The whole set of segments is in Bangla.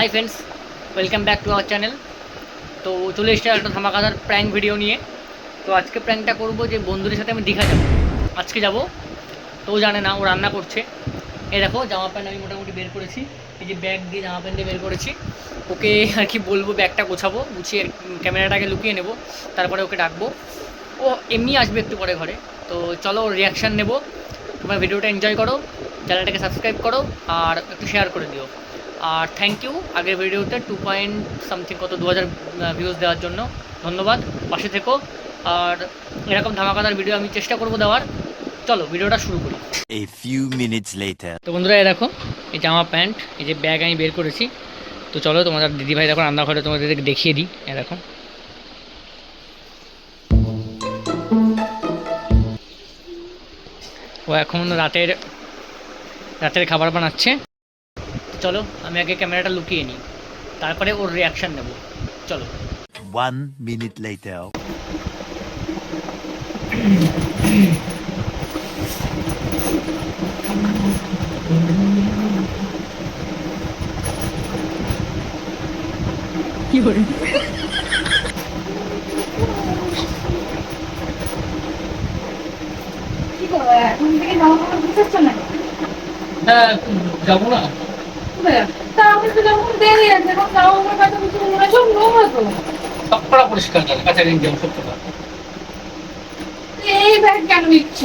Hi friends welcome back to our channel তো চলে এসেছে একটা ধামাকাদার প্র্যাঙ্ক ভিডিও নিয়ে। তো আজকে প্র্যাঙ্কটা করব যে বন্ধুদের সাথে আমি দীঘা যাব। আজকে যাব। তো জানে না, ও রান্না করছে। এ দেখো, জামা প্যান্ট আমি মোটামুটি বের করেছি। এই যে ব্যাগ দিয়ে জামা প্যান্ট দিয়ে বের করেছি। ওকে আর কি বলব ব্যাগটা গোছাবো, গুছিয়ে ক্যামেরাটাকে লুকিয়ে নেব। তারপরে ওকে ডাকবো। ও এমনি আসবে একটু পরে ঘরে। তো চলো রিয়াকশান নেব। তোমরা ভিডিওটা এনজয় করো চ্যানেলটাকে সাবস্ক্রাইব করো, আর একটু শেয়ার করে দিও। আর থ্যাংক ইউ আগের ভিডিওতে টু পয়েন্ট সামথিং কত দু হাজার ভিউজ দেওয়ার জন্য ধন্যবাদ। পাশে থেকো। আর এরকম ধামাকাদার ভিডিও আমি চেষ্টা করব দেওয়ার। চলো ভিডিওটা শুরু করি। A few minutes later. তো বন্ধুরা এই দেখো এই জামা প্যান্ট এই যে ব্যাগ আমি বের করেছি। তো চলো তোমাদের দিদিভাই দেখো রান্নাঘরে তোমাদের দেখিয়ে দিই। এ দেখো। ও এখন রাতের রাতের খাবার বানাচ্ছে। চলো আমি আগে ক্যামেরাটা লুকিয়ে নিই। তারপরে ওর রিয়াকশান নেব। চলো। One minute later. কি করব থেকে না? হ্যাঁ যাব না। পরিষ্কার করে কাছে নিয়ে যাব সব কথা। এই ব্যাগ কেন নিচ্ছ?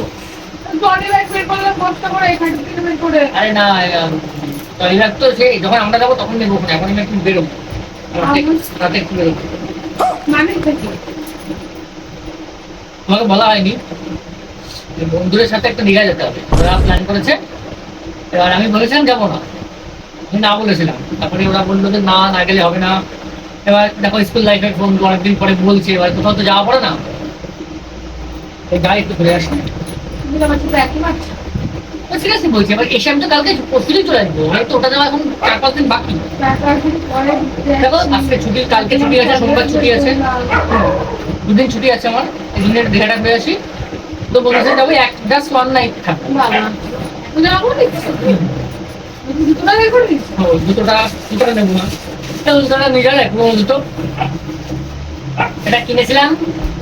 ট্রলি ব্যাগ বের করলে কষ্ট করে এখান থেকে বের করে। আরে না টয়লেট তো সেই যখন আমরা যাব তখন নেব ওখানে এখন একটু বেরোবো। রাতে- রাতে একটু বেরোবো। মানে তোমাকে বলা হয়নি। বন্ধুদের সাথে একটা দীঘা যেতে হবে। ওরা প্ল্যান করেছে। এবার আমি বলেছিলাম যাব না। আমি না বলেছিলাম। তারপরে ওরা বলল যে না না গেলে হবে না। এবার দেখো স্কুল লাইফের ফোন অনেকদিন পরে বলছে এবার কোথাও তো যাওয়া পড়ে না। এই গাড়ি একটু ঘুরে আসি। আমার সাথে একই মারছো সিরিয়াসলি বলছি এবার এসে আমি তো কালকে পরশুদিন চলে আসব। হয়তো ওটা যাওয়া এখন চার পাঁচ দিন বাকি। তারপর দিন পরে ঘুরতে দেখো আজকে ছুটি কালকে ছুটি আছে সোমবার ছুটি আছে। দুদিন ছুটি আছে আমার এই দিনের দীঘাটা ঘুরে আসি। তো বলেছে যাব এক জাস্ট ওয়ান নাইট থাকব। করে দুটোটা দুটোটা নেব না এটা নিয়ে পুরো এটা কিনেছিলাম।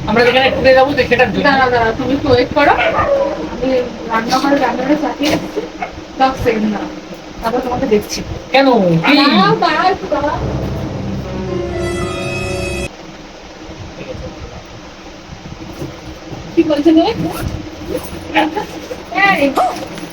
আমরা যেখানে ঘুরে যাব তো জন্য দাঁড়া দাঁড়া তুমি একটু ওয়েট করো। আমি রান্নাঘরে রান্নাটা চাপিয়ে রাখছি দশ সেকেন্ড দাঁড়া তারপর তোমাকে দেখছি। কেন? কি? দাঁড়াও একটু দাঁড়াও। কি বলছে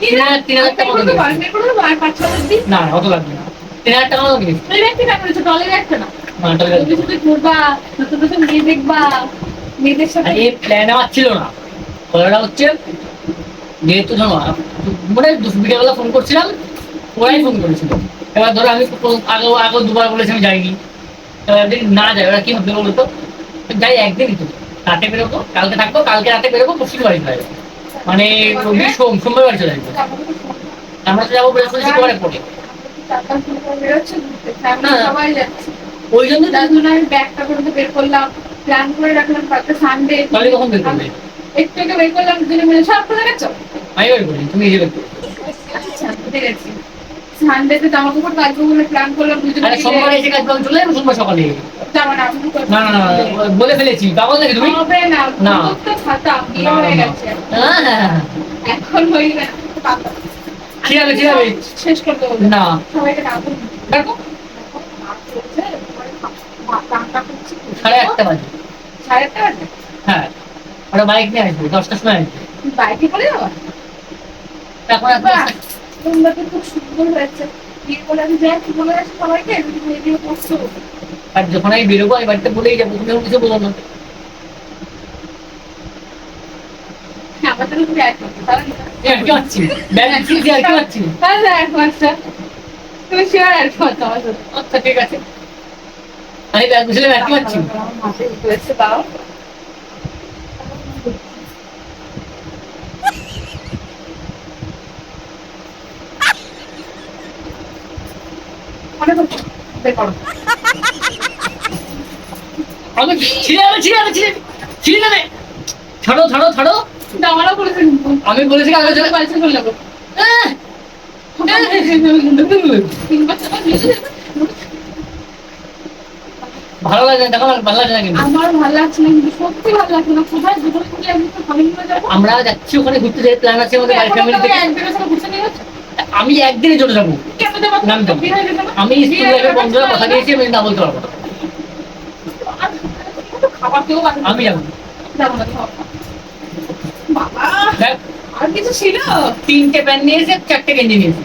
নি তিন হাজার টাকা না অত লাগবে না। তিন হাজার না? তুমি শুধু ঘুরবা নতুন নতুন মেয়ে দেখবা মেয়েদের সাথে এই প্ল্যান আমার ছিল না। কথাটা হচ্ছে যেহেতু ধরো মানে বিকেলবেলা ফোন করছিলাম ওরাই ফোন করেছিল। এবার ধরো আমি আগেও আগেও দুবার বলেছি আমি যাইনি। এবার যদি না যাই ওরা কি হবে বলতো? যাই একদিনই তো। রাতে বেরোবো কালকে থাকব কালকে রাতে বেরোবো পরশু বাড়ি যাব। মানে সোম সোমবার বাড়ি চলে আসব। আমরা তো যাব বৃহস্পতি শুক্রবারে পরে ওই জন্য জন্য আমি ব্যাগটা করে বের করলাম প্ল্যান করে রাখলাম কালকে সানডে তাহলে কখন বের করবে? একটু একটু বের করলাম দুজনে মিলে। সব করে গেছো? আমি বের করি তুমি নিজে বের করো। আচ্ছা বুঝে গেছি। সানডেতে জামা কাপড় কাচবো বলে প্ল্যান করলাম দুজনে আরে সোমবার এসে কাজ চলে যাব সোমবার সকালে। না না না না বলে ফেলেছি। পাগল নাকি তুমি? হবে না না। না তো খাতা বিয়ে হয়ে গেছে। হ্যাঁ হ্যাঁ হ্যাঁ। এখন হয়ে গেছে ঠিক আছে ঠিক আছে শেষ করতে হবে। না। সবাইকে দেখো সাড়ে আটটা বাজে। সাড়ে আটটা বাজে? হ্যাঁ। ওরা বাইক নিয়ে আসবে দশটার সময় আসবে। বাইকে করে যাওয়া এখন এত বাহ, তোমরা তো খুব সুন্দর হয়েছে। বিয়ে করে আমি যাই কি বলে আসি সবাইকে? তুমি দিয়ে করছ। আর যখন আমি বেরোবো আমি বাড়িতে বলেই যাব তুমি কিছু বলো না। আর কি পাচ্ছি ব্যাগ কি পাচ্ছি তাহলে এক মাসটা তুমি শিওর এক মাস আমার সাথে আচ্ছা ঠিক আছে আমি ব্যাগ গুছলে ব্যাগ পাচ্ছি আমার মাথায় উঠে এসছে তাও মনে করছ করো। আমি ছিঁড়ে যাবে ছিঁড়ে যাবে ছিঁড়ে ছিঁড়ে যাবে ছাড়ো ছাড়ো ছাড়ো। আমারও বলেছে আমি কাগজ। ভালো লাগে দেখো ভালো লাগে না কিন্তু। আমার ভালো লাগছে না কিন্তু সত্যি ভালো লাগছে না। কোথায় দুপুরে আমি তো যাব? আমরা যাচ্ছি ওখানে ঘুরতে যাই প্ল্যান আছে আমাদের বাড়ির ফ্যামিলি থেকে। ঘুরতে নিয়ে যাচ্ছে? আমি একদিনে চলে যাব? আমি স্কুল লাইফে বন্ধুরা কথা দিয়েছি আমি না বলতে পারব আমি যাব। তিনটে প্যান্ট নিয়েছে চারটে গেঞ্জি নিয়েছি?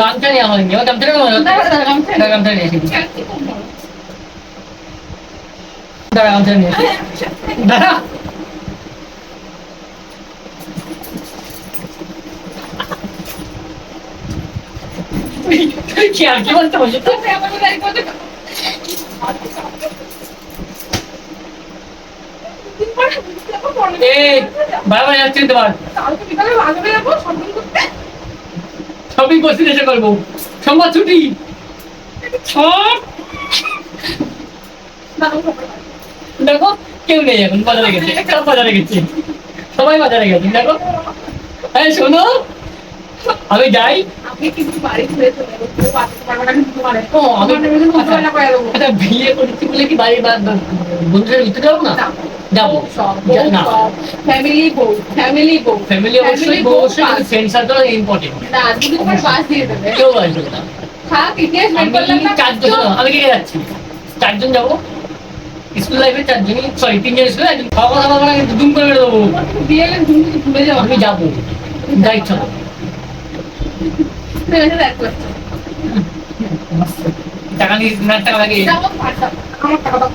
গামছা নিয়ে আমার গামছা দাঁড়া, দাঁড়া, গামছা নিয়েছি চারটি কম বড়। দাঁড়া গামছা নিয়েছি দাঁড়া। শপিং এসে করব সোমবার ছুটি সব। দেখো কেউ নেই এখন বাজারে গেছে বাজারে গেছে সবাই বাজারে গেছে দেখো হ্যাঁ শোনো আমি যাই। আমি কিন্তু বাড়ি ছেড়ে চলে। আচ্ছা বিয়ে করেছি বলে কি বাড়ি বন্ধুদের ঘুরতে যাব না? না। যাব। না। ফ্যামিলি বউ ফ্যামিলি বউ। ফ্যামিলি অবশ্যই বউ অবশ্যই ফ্রেন্ড সার্কেল ইম্পর্টেন্ট না দুদিন পর বাস দিয়ে দেবে। কেউ আসবে না। থাক ইতিহাস বের আমি করলাম না। চারজন আমি কে যাচ্ছি? চারজন যাব। স্কুল লাইফে চারজনই সরি তিনজন স্কুলে একজন। খাওয়া দুম করে মেরে দেবো বিয়ে যদি ভুলে যাও। আমি যাব। যা ইচ্ছা করো। তুমি এসে দেখ করছ টাকা নিয়ে না টাকা লাগে আমার টাকা দাও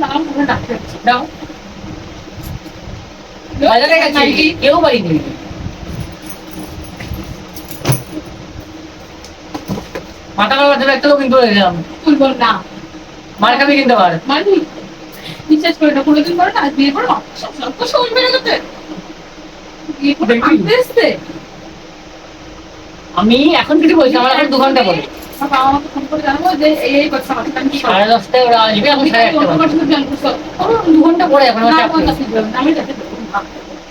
দাও পুরো ডাক্তার হচ্ছে দাও বাজারে গেছি কেউ বাড়ি নেই। মাথা জন্য একটা লোক কিন্তু না। মার খাবি কিনতে পার। বিশ্বাস করে না কোনোদিন করে না আজ বিয়ে করে। সব সব তো সময় বেড়ে গেছে বিয়ে করে দেখবি? আনতে এসছে আমি এখন কিছু বলছি আমার এখন দু ঘণ্টা পরে? সাড়ে দশটায় ওরা আসবে এখন সাড়ে দু ঘণ্টা পরে এখন আমি যেতে দেবো না।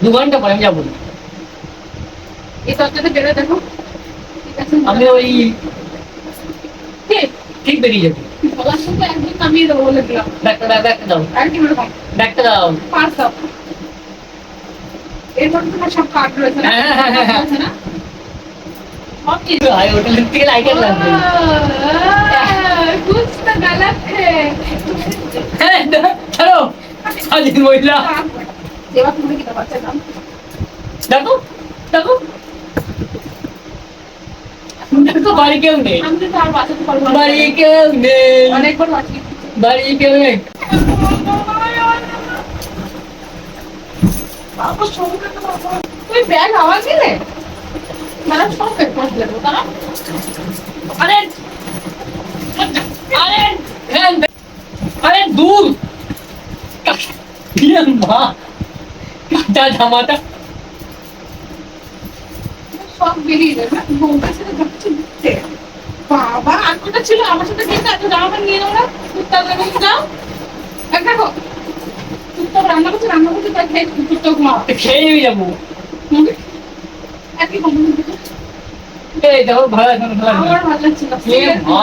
দু ঘণ্টা পরে আমি যাব। আমি ওই ঠিক বেরিয়ে যাব। ব্যাগটা দাও। ব্যাগটা ব্যাগটা দাও। পাঁচ দাও। এর মধ্যে তোমার সব কার্ড রয়েছে হ্যাঁ, হ্যাঁ, হ্যাঁ, দেখো দেখো। দেখো বাড়ি কেউ নেই। বাড়ি কেউ নেই। অনেকবার বাড়ি কেউ নেই। ইয়ে জামাটা। সব বেরিয়ে যাবে বাবা, আর কোটা ছিল? আমার সাথে গেছে এত জামা নিয়ে নেব না টুকটাক দেবো যাও। এক দেখো টুকটাক রান্না করছে রান্না করছে তাই খেয়ে টুকটাক মা খেয়ে নিয়ে যাব। একই কমন এই দেখো ভালো আছে না, ভালো আছে আমার না? ভালো লাগছে না। মা।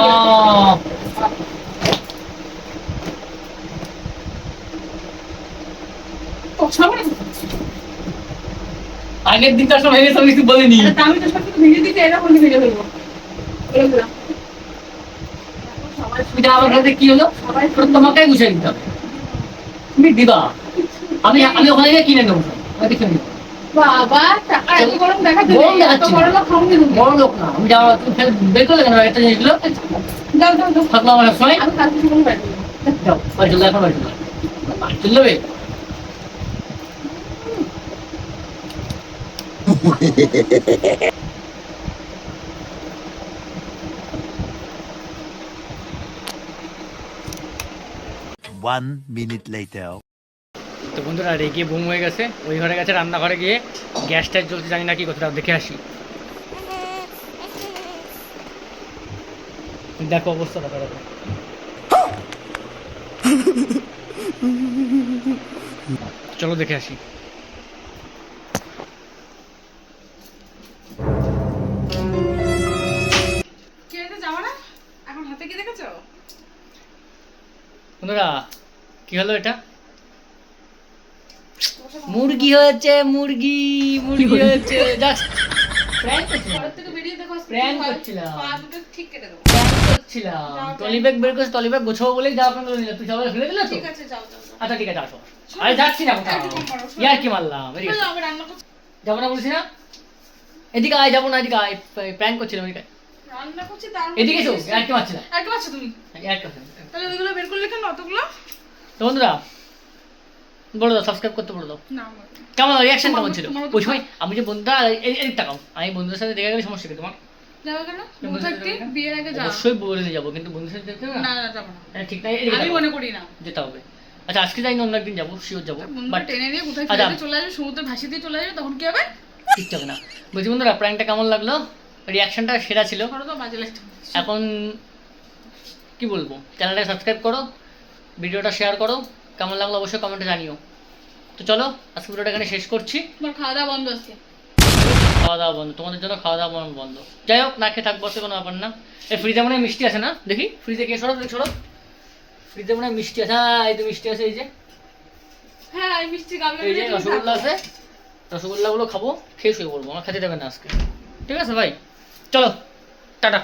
কথা আগের দিন তার সময় সব কিছু বলিনি। আমি তো সব কিছু ভেঙে দিতে এরা বলে ভেঙে ফেলব সবাই সুবিধা আমার কাছে কি হলো? সবাই তো তোমাকেই গুছিয়ে দিতে হবে। তুমি দিবা। আমি আমি ওখানে গিয়ে কিনে নেব। কিনে নেব। বাবা টাকা এত গরম দেখাচ্ছে। বড় লোক বড় লোক না। আমি যাওয়া বের করে কেন একটা জিনিসগুলো যাও যাও যাও। থাকল আমার সময় আমি কালকে সকালে বাড়ি যাও বাড়ি চলে এখন বাড়ি চলে চলে যাবে? One minute later. তো বন্ধুরা রেগে বুম হয়ে গেছে। ওই ঘরে গেছে রান্নাঘরে গিয়ে। গ্যাস ট্যাস জ্বলছে জানি না কি কোথাও দেখে আসি। দেখো অবস্থা দেখো দেখো। চলো দেখে আসি। কে এটা না এখন হাতে কি দেখেছ? বন্ধুরা কি হলো এটা? মুরগি হয়েছে মুরগি মুরগি হয়েছে? জাস্ট প্র্যাঙ্ক হয়। বের করছে টলি ব্যাগ গোছাবো বলেই যাওয়া প্যান্ট নিলাম। তুই সবাই ফেলে দিলে তো? ঠিক আছে যাও যাও যাও। আচ্ছা ঠিক আছে আসো। আরে যাচ্ছি না কোথাও। একটু কম করো, শোনো। ইয়ার কি মারলাম যাব না বলছি না? এদিকে আয় যাব না এদিকে আয়। প্র্যাঙ্ক করছিলাম এদিকে। রান্না করছি তার এদিকে এসো ইয়ার কি মারছিলাম আর পাচ্ছ তুমি? ইয়ার তাহলে ওইগুলো বের করলে কেন? অতগুলো? তো বন্ধুরা বলে দাও সাবস্ক্রাইব করতে বলে দাও। না আমার না। কেমন রিয়াকশন কেমন ছিল? ওই সময় আমি যে বন্ধুরা এদিক তাকাও। আমি বন্ধুদের সাথে দেখে গেলে সমস্যা কি তোমার? অবশ্যই বলে দিয়ে যাব কিন্তু বন্ধুদের সাথে না? না হ্যাঁ, ঠিক নাই আমি মনে করি না। যেতে হবে। আচ্ছা আজকে যাই না অন্য একদিন যাব শিওর যাব। বন্ধুরা বাট টেনে নিয়ে কোথায় আচ্ছা। চলে আসবে সমুদ্রে দিয়ে চলে আসবে তখন কি হবে? ঠিক হবে না। বলছি বন্ধুরা প্র্যাঙ্কটা কেমন লাগল? রিয়াকশনটা সেরা ছিল। এখন কি বলব? চ্যানেলটাকে সাবস্ক্রাইব করো ভিডিওটা শেয়ার করো কেমন লাগল অবশ্যই কমেন্টে জানিও। তো চলো আজকে ভিডিওটা এখানে শেষ করছি। তোমার খাওয়া দাওয়া বন্ধ আছে। খাওয়া দাওয়া বন্ধ তোমাদের জন্য খাওয়া দাওয়া বন্ধ। যাই হোক না খেয়ে থাকব সে কোনো ব্যাপার না। এই ফ্রিজে মনে মিষ্টি আছে না? দেখি ফ্রিজে কে সরো দেখি সরো। ফ্রিজে মনে হয় মিষ্টি আছে। হ্যাঁ এই তো মিষ্টি আছে এই যে। হ্যাঁ এই মিষ্টি এই যে রসগোল্লা আছে রসগোল্লাগুলো খাব খেয়ে শুয়ে পড়ব আমার খেতে দেবে না আজকে। ঠিক আছে ভাই? চলো টাটা